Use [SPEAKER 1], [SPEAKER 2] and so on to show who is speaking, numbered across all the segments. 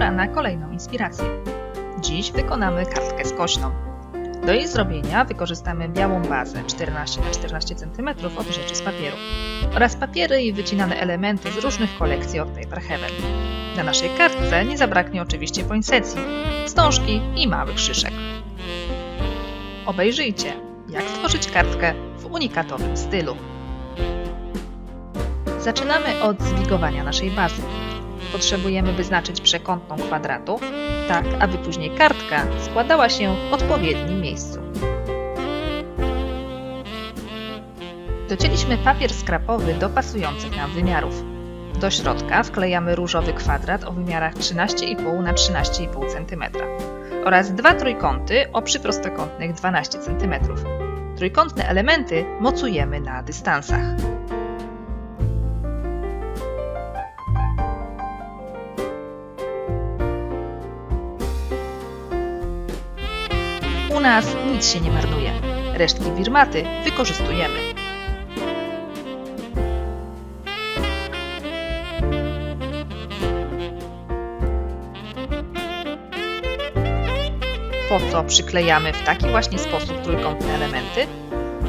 [SPEAKER 1] pora na kolejną inspirację. Dziś wykonamy kartkę skośną. Do jej zrobienia wykorzystamy białą bazę 14 na 14 cm od rzeczy z papieru oraz papiery i wycinane elementy z różnych kolekcji od Paper Heaven. Na naszej kartce nie zabraknie oczywiście poinsettii, wstążki i małych szyszek. Obejrzyjcie, jak tworzyć kartkę w unikatowym stylu. Zaczynamy od zwigowania naszej bazy. Potrzebujemy wyznaczyć przekątną kwadratu, tak aby później kartka składała się w odpowiednim miejscu. Docięliśmy papier skrapowy do pasujących nam wymiarów. Do środka wklejamy różowy kwadrat o wymiarach 13,5 na 13,5 cm oraz dwa trójkąty o przyprostokątnych 12 cm. Trójkątne elementy mocujemy na dystansach. U nas nic się nie marnuje. Resztki wirmaty wykorzystujemy. Po co przyklejamy w taki właśnie sposób trójkątne elementy?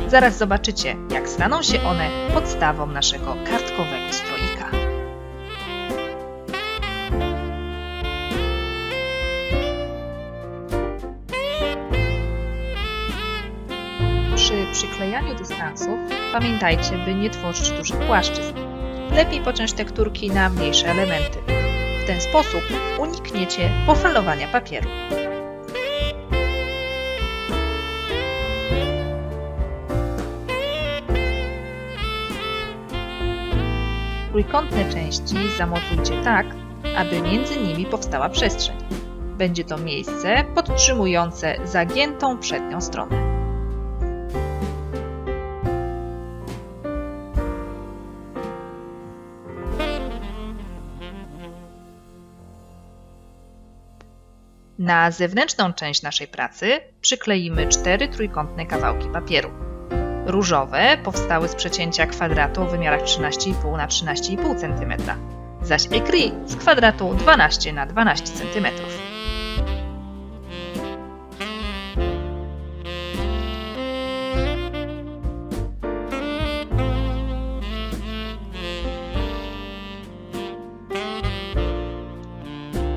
[SPEAKER 1] Zaraz zobaczycie, jak staną się one podstawą naszego kartkowego stroika. Przyklejaniu dystansów pamiętajcie, by nie tworzyć dużych płaszczyzn. Lepiej pociąć tekturki na mniejsze elementy. W ten sposób unikniecie pofalowania papieru. Trójkątne części zamocujcie tak, aby między nimi powstała przestrzeń. Będzie to miejsce podtrzymujące zagiętą przednią stronę. Na zewnętrzną część naszej pracy przykleimy cztery trójkątne kawałki papieru. Różowe powstały z przecięcia kwadratu o wymiarach 13,5 na 13,5 cm, zaś écrit z kwadratu 12 na 12 cm.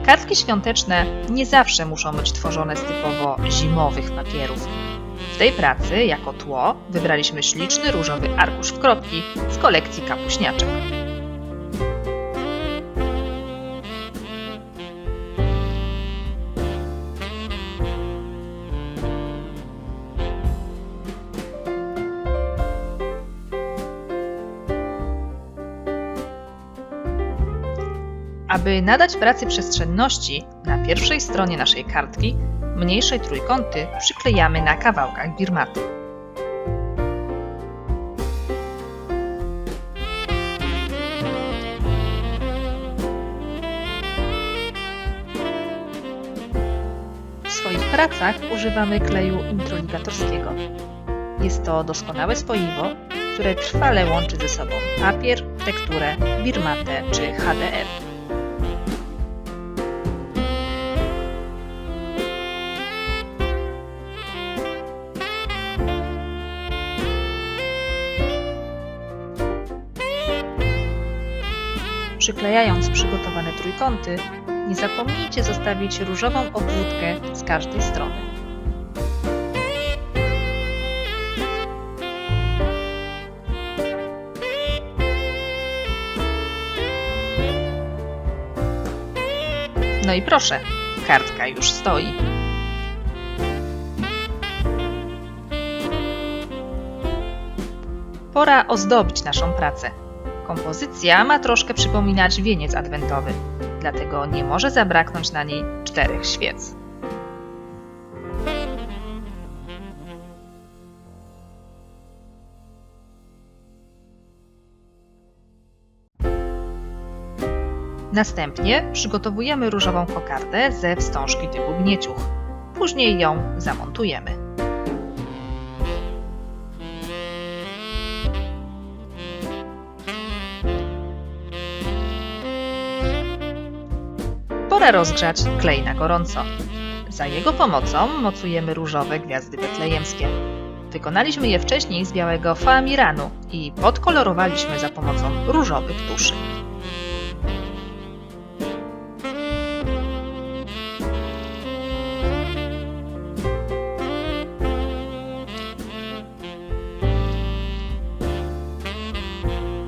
[SPEAKER 1] Kartki świąteczne nie zawsze muszą być tworzone z typowo zimowych papierów. W tej pracy, jako tło, wybraliśmy śliczny różowy arkusz w kropki z kolekcji kapuśniaczek. Aby nadać pracy przestrzenności, na pierwszej stronie naszej kartki mniejsze trójkąty przyklejamy na kawałkach birmaty. W swoich pracach używamy kleju introligatorskiego. Jest to doskonałe spoiwo, które trwale łączy ze sobą papier, tekturę, birmatę czy HDR. Przyklejając przygotowane trójkąty, nie zapomnijcie zostawić różową obwódkę z każdej strony. No i proszę, kartka już stoi. Pora ozdobić naszą pracę. Kompozycja ma troszkę przypominać wieniec adwentowy, dlatego nie może zabraknąć na niej czterech świec. Następnie przygotowujemy różową kokardę ze wstążki typu gnieciuch. Później ją zamontujemy. Pora rozgrzać klej na gorąco. Za jego pomocą mocujemy różowe gwiazdy betlejemskie. Wykonaliśmy je wcześniej z białego foamiranu i podkolorowaliśmy za pomocą różowych tuszy.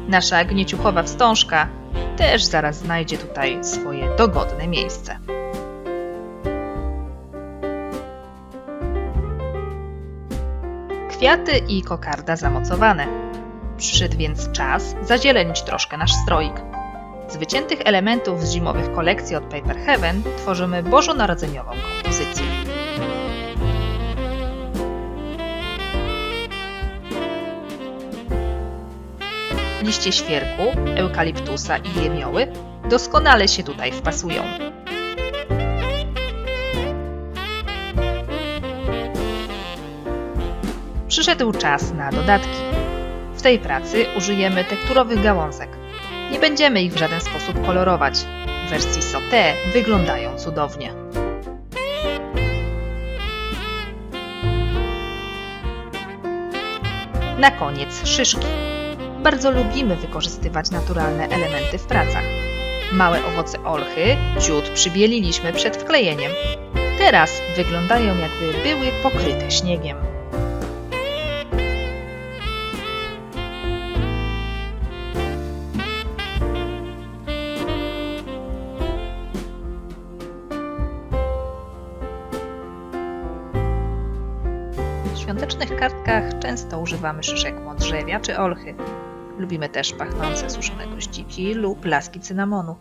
[SPEAKER 1] Nasza gnieciuchowa wstążka też zaraz znajdzie tutaj swoje dogodne miejsce. Kwiaty i kokarda zamocowane. Przyszedł więc czas zazielenić troszkę nasz stroik. Z wyciętych elementów z zimowych kolekcji od Paper Heaven tworzymy bożonarodzeniową kompozycję. Liście świerku, eukaliptusa i jemioły doskonale się tutaj wpasują. Przyszedł czas na dodatki. W tej pracy użyjemy tekturowych gałązek. Nie będziemy ich w żaden sposób kolorować. W wersji sauté wyglądają cudownie. Na koniec szyszki. Bardzo lubimy wykorzystywać naturalne elementy w pracach. Małe owoce olchy ciut przybieliliśmy przed wklejeniem. Teraz wyglądają jakby były pokryte śniegiem. W świątecznych kartkach często używamy szyszek modrzewia czy olchy. Lubimy też pachnące suszone goździki lub laski cynamonu.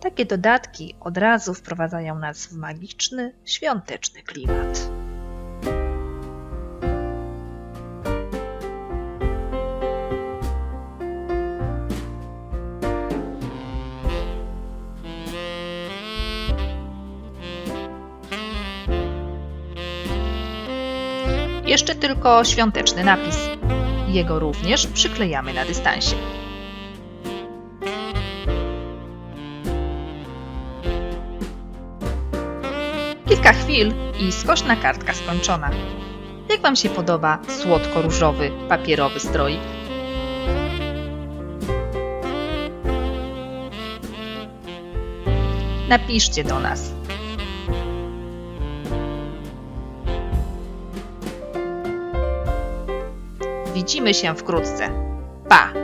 [SPEAKER 1] Takie dodatki od razu wprowadzają nas w magiczny, świąteczny klimat. Jeszcze tylko świąteczny napis. Jego również przyklejamy na dystansie. Kilka chwil i skośna kartka skończona. Jak Wam się podoba słodko-różowy papierowy stroik? Napiszcie do nas. Widzimy się wkrótce. Pa!